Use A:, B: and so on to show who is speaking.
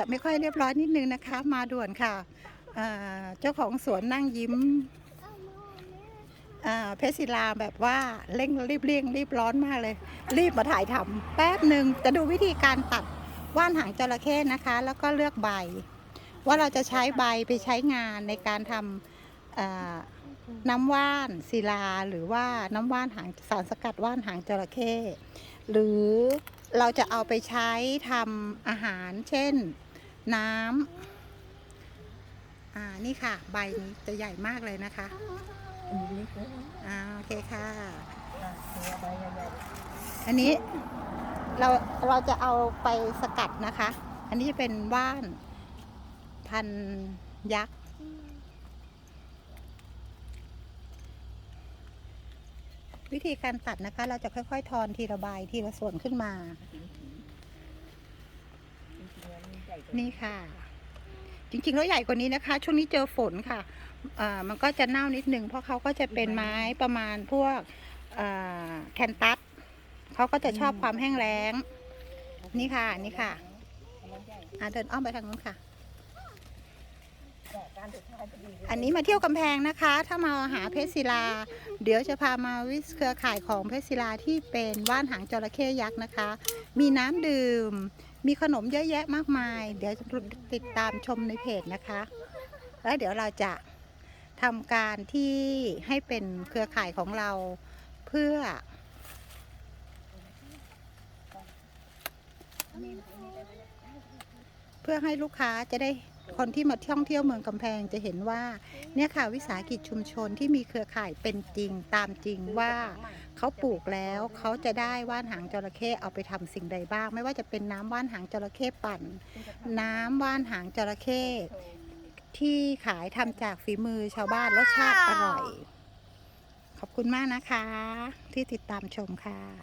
A: จะไม่ค่อยเรียบร้อยนิดนึงนะคะ มาด่วนค่ะเอ่อเจ้าของสวนนั่งยิ้มเพชรศิลาแบบว่าเร่งรีบเร่งรีบร้อนมากเลย รีบมาถ่ายทำแป๊บหนึ่งจะดูวิธีการตัดว่านหางจระเข้นะคะ แล้วก็เลือกใบ ว่าเราจะใช้ใบไปใช้งานในการทำน้ำว่านศิลาหรือว่าน้ำว่านหางสารสกัดว่านหางจระเข้หรือเราจะเอาไปใช้ทำอาหารเช่น น้ำอ่านี่ค่ะ ใบนี้จะใหญ่มากเลยนะคะ
B: อ่า
A: โอเคค่ะ
B: อะตัวใบใหญ่
A: อันนี้เราเราจะเอาไปสกัดนะคะ อันนี้จะเป็นว่านพันยักษ์วิธีการตัดนะคะ เราจะค่อย ๆ ทอนทีละใบทีละส่วนขึ้นมา
B: ๆจริงๆจริงๆแล้วมั นใหญ่กว่า
A: นี่ค่ะ จริงๆแล้วใหญ่กว่านี้นะคะ ช่วงนี้เจอฝนค่ะอ่ามันก็จะเน่านิดนึงเพราะเขาก็จะเป็นไม้ประมาณพวกอ่าแคนตัสเขาก็จะชอบความแห้งแล้ง นี่ค่ะนี่ค่ะ
B: มันใหญ่
A: อ่าเดินอ้อมไปทางนู้นค่ะ
B: แต่การสุดท้ายพอดีเลย
A: อันนี้มาเที่ยวกำแพงนะคะ ถ้ามาหาเพชรศิลา เดี๋ยวจะพามาวิสเครือข่ายของเพชรศิลาที่เป็นว่านหางจระเข้ยักษ์นะคะ มีน้ำดื่ม มีขนมเยอะแยะมากมาย เดี๋ยวติดตามชมในเพจนะคะ แล้วเดี๋ยวเราจะทำการที่ให้เป็นเครือข่ายของเราเพื่อ เพื่อให้ลูกค้าจะได้คนที่มาท่องเที่ยวเมืองกำแพงจะเห็นว่า เนี่ยค่ะวิสาหกิจชุมชนที่มีเครือข่ายเป็นจริงตามจริงว่า เขาปลูกแล้วเขาจะได้ว่านหางจระเข้เอาไปทำสิ่งใดบ้าง ไม่ว่าจะเป็นน้ำว่านหางจระเข้ปั่น น้ำว่านหางจระเข้ที่ขายทำจากฝีมือชาวบ้านรสชาติอร่อย ขอบคุณมากนะคะ ที่ติดตามชมค่ะ